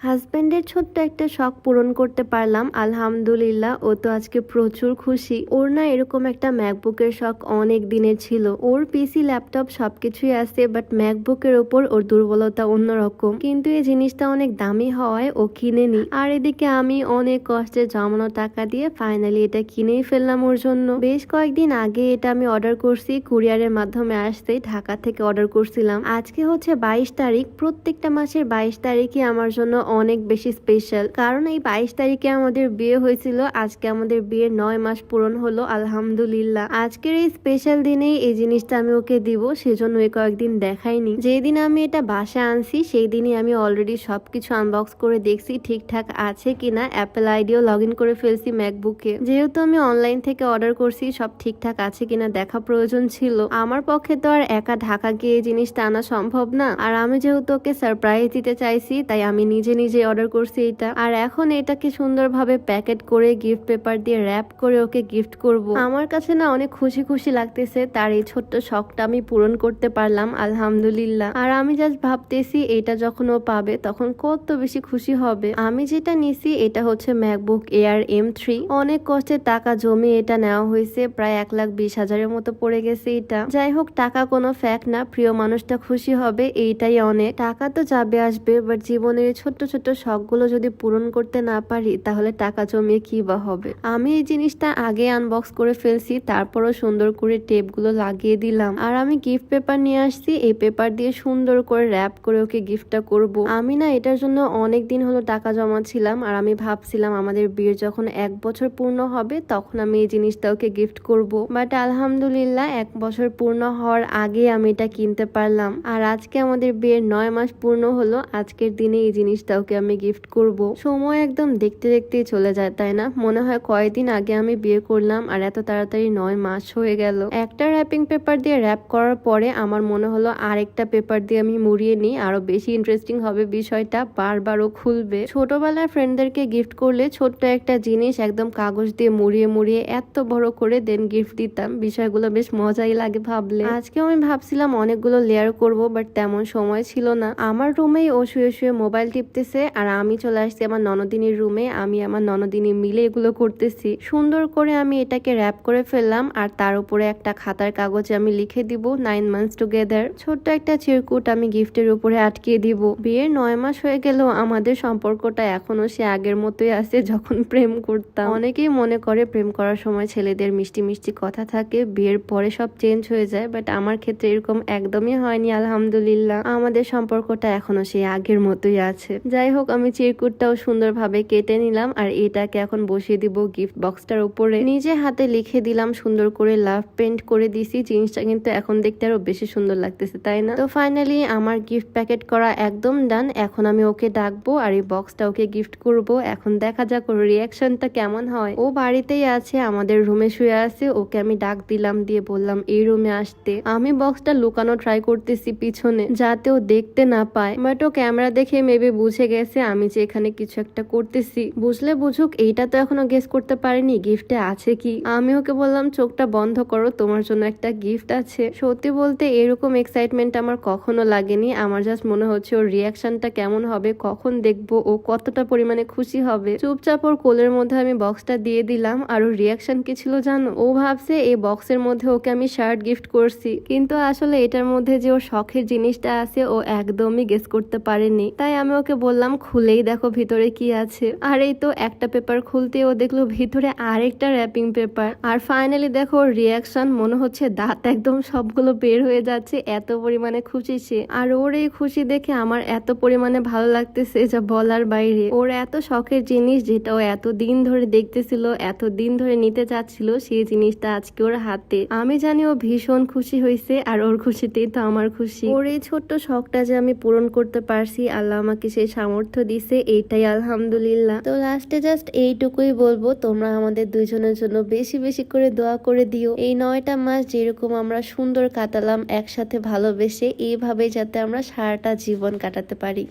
হাজবেন্ডের ছোট্ট একটা শখ পূরণ করতে পারলাম, আলহামদুলিল্লাহ। ও তো আজকে প্রচুর খুশি। ওর না এরকম একটা ম্যাকবুকের শখ অনেক দিনের ছিল। ওর পিসি, ল্যাপটপ সবকিছুই আছে বাট ম্যাকবুকের ওপর ওর দুর্বলতা অন্যরকম। কিন্তু এই জিনিসটা অনেক দামি হওয়ায় ও কিনে কিনেনি। আর এদিকে আমি অনেক কষ্টে জমানো টাকা দিয়ে ফাইনালি এটা কিনেই ফেললাম ওর জন্য। বেশ কয়েকদিন আগে এটা আমি অর্ডার করছি, কুরিয়ারের মাধ্যমে আসতে ঢাকা থেকে অর্ডার করছিলাম। আজকে হচ্ছে বাইশ তারিখ, প্রত্যেকটা মাসের বাইশ তারিখই আমার জন্য অনেক বেশি স্পেশাল কারণ এই বাইশ তারিখে আমাদের বিয়ে হয়েছিল, আজকে আমাদের বিয়ের নয় মাস পূরণ হলো, আলহামদুলিল্লাহ। আজকের এই স্পেশাল দিনেই এই জিনিসটা আমি ওকে দিব, সেজন্য এই কয়েকদিন দেখাইনি। যেই দিন আমি এটা বাসায় আনছি সেই দিনই আমি অলরেডি সবকিছু আনবক্স করে দেখছি, ঠিকঠাক আছে কিনা অ্যাপেল আইডিও লগ ইন করে ফেলছি ম্যাকবুকে যেহেতু আমি অনলাইন থেকে অর্ডার করছি, সব ঠিকঠাক আছে কিনা দেখা প্রয়োজন ছিল। আমার পক্ষে তো আর একা ঢাকা গিয়ে জিনিসটা আনা সম্ভব না। আর আমি যেহেতু ওকে সারপ্রাইজ দিতে চাইছি, তাই আমি নিজে নিজে অর্ডার করছি এটা আর এখন এটাকে সুন্দরভাবে প্যাকেট করে গিফট পেপার দিয়ে র্যাপ করে ওকে গিফট করব। আমার কাছে না অনেক খুশি খুশি লাগতেছে, তার এই ছোট্ট শখটা আমি পূরণ করতে পারলাম, আলহামদুলিল্লাহ। আর আমি জাস্ট ভাবতেছি, এটা যখন ও পাবে, তখন কত বেশি খুশি হবে। আমি যেটা নিছি, এটা হচ্ছে ম্যাকবুক এয়ার এম থ্রি অনেক কষ্টে টাকা জমিয়ে এটা নেওয়া হয়েছে, প্রায় এক লাখ বিশ হাজারের মতো পড়ে গেছে এটা। যাই হোক, টাকা কোনো ফ্যাক্ট না, প্রিয় মানুষটা খুশি হবে, এইটাই অনেক। টাকা তো যাবে আসবে বাট জীবনের ছোট্ট ছোট্ট শখগুলো যদি পূরণ করতে না পারি, তাহলে টাকা জমিয়ে কি বা হবে? আমি এই জিনিসটা আগে আনবক্স করে ফেলছি, তারপরও সুন্দর করে টেপগুলো লাগিয়ে দিলাম। আর আমি গিফট পেপার নিয়ে আসছি, এই পেপার দিয়ে সুন্দর করে র্যাপ করে ওকে গিফটটা করব। আমি না এটার জন্য অনেক দিন হলো টাকা জমাচ্ছিলাম, আর আমি ভাবছিলাম আমাদের বিয়ের যখন এক বছর পূর্ণ হবে, তখন আমি এই জিনিসটা ওকে গিফট করব। বাট আলহামদুলিল্লাহ, এক বছর পূর্ণ হওয়ার আগে আমি এটা কিনতে পারলাম। আর আজকে আমাদের বিয়ের নয় মাস পূর্ণ হলো, আজকের দিনে এই জিনিসটা ওকে আমি গিফট করব। সময় একদম দেখতে দেখতেই চলে যায়, তাই না? মনে হয় কয়েকদিন আগে আমি বিয়ে করলাম আর এত তাড়াতাড়ি নয় মাস হয়ে গেল। একটা র্যাপিং পেপার দিয়ে র্যাপ করার পরে আমার মনে হলো আরেকটা পেপার দিয়ে আমি মুড়িয়ে নিই। আরও বেশি ইন্টারেস্টিং হবে বিষয়টা, বারবারও খুলবে। ছোটবেলার ফ্রেন্ডদেরকে গিফট করলে ছোট্ট একটা জিনিস একদম কাগজ দিয়ে মুড়িয়ে মুড়িয়ে এত বড় করে দেন গিফট দিতাম। বিষয়গুলো বেশ মজাই লাগে ভাবলে। আজকেও আমি ভাবছিলাম অনেকগুলো লেয়ার করব বাট তেমন সময় ছিল না। আমার রুমেই ও শুয়ে শুয়ে মোবাইল টিপতেছে আর আমি চলে আসছি আমার ননদিনীর রুমে আমি আমার ননদিনী মিলে এগুলো করতেছি। সুন্দর করে আমি এটাকে র্যাপ করে ফেললাম আর তার উপরে একটা খাতার কাগজে আমি লিখে দিব নাইন মান্থস টুগেদার ছোট্ট একটা চিরকুট আমি গিফটের উপরে আটকিয়ে দিব। বিয়ের নয় মাস হয়ে গেলেও আমাদের সম্পর্কটা এখনও সে আগের মতোই আছে যখন প্রেম করতাম। অনেকেই মনে করে প্রেম করার সময় ছেলেদের মিষ্টি মিষ্টি কথা থাকে, বিয়ের পরে সব চেঞ্জ হয়ে যায় বাট আমার ক্ষেত্রে এরকম একদমই হয়নি, আলহামদুলিল্লাহ। আমাদের সম্পর্কটা এখনও সেই আগের মতোই আছে। যাই হোক, আমি চিরকুটটাও সুন্দরভাবে কেটে নিলাম আর এটাকে এখন বসিয়ে দিব গিফট বক্সটার উপরে। নিজে হাতে লিখে দিলাম, সুন্দর করে লাভ পেন্ট করে দিছি। জিনিসটা কিন্তু এখন দেখতে আরও বেশি সুন্দর লাগতেছে, তাই না? তো ফাইনালি আমার গিফট প্যাকেট করা একদম ডান এখন আমি ওকে ডাকবো আর এই বক্সটা ওকে গিফট করব। এখন দেখা যাক ওর রিয়াকশনটা কেমন হয়। ও বাড়িতেই আছে, আমাদের রুমে শুয়ে আছে। ওকে আমি ডাক দিলাম, দিয়ে বললাম, এই রুমে আসতে। আমি বক্সটা লুকানো ট্রাই করতেছি পিছনে, যাতে ও দেখতে না পায়। বাট ও ক্যামেরা দেখে মেবি বুঝে গেছে, আমি যে এখানে কিছু একটা করতেছি। বুঝলে বুঝুক, এইটা তো এখনও গেস করতে পারিনি গিফটে আছে কি? আমি ওকে বললাম, চোখটা বন্ধ করো, তোমার জন্য একটা গিফট আছে। সত্যি বলতে এরকম এক্সাইটমেন্ট আমার কখনো লাগেনি। আমার জাস্ট মনে হচ্ছে ওর রিয়াকশনটা কেমন হবে, কখন দেখব, ও কতটা পরিমাণে খুশি হবে। চুপচাপ ওর কোলের মধ্যে আমি বক্সটা দিয়ে দিলাম, আর ওর রিয়াকশন কি ছিল জানো? ও ভাবছে এই বক্সের মধ্যে ওকে আমি শার্ট গিফট করছি, কিন্তু আসলে এটার মধ্যে যে ওর শখের জিনিসটা আছে, ও একদমই গেস করতে পারেনি। তাই আমি ওকে বললাম, খুলেই দেখো ভিতরে কি আছে। আর এই তো একটা পেপার খুলতে ও দেখল ভিতরে আরেকটা র্যাপিং পেপার। আর ফাইনালি দেখো রিয়াকশন, মনে হচ্ছে দাঁত একদম সবগুলো বের হয়ে যাচ্ছে, এত পরিমাণে খুশি সে। আর ওর এই খুশি দেখে আমার এত পরিমাণে ভালো লাগতেছে যা বলার বাইরে। ওর এত শখের জিনিস যেটা ও এত দিন ধরে দেখতেছিল এত দিন ধরে নিতে চাচ্ছিল, সেই জিনিসটা আজকে ওর হাতে। আমি জানি ও ভীষণ খুশি হয়েছে, আর ওর খুশিতেই তো আমার খুশি। ওর এই ছোট্ট শখটা যে আমি পূরণ করতে পারছি, আল্লাহ আমাকে সেই সামর্থ্য দিছে, এইটাই আলহামদুলিল্লাহ। তো লাস্টে জাস্ট এইটুকুই বলব, তোমরা আমাদের দুজনের জন্য বেশি বেশি করে দোয়া করে দিও। এই নয়টা মাস যেরকম আমরা সুন্দর কাটালাম, একসাথে ভালোবেসে এইভাবে যাতে আমরা সারাটা জীবন কাটাতে পারি।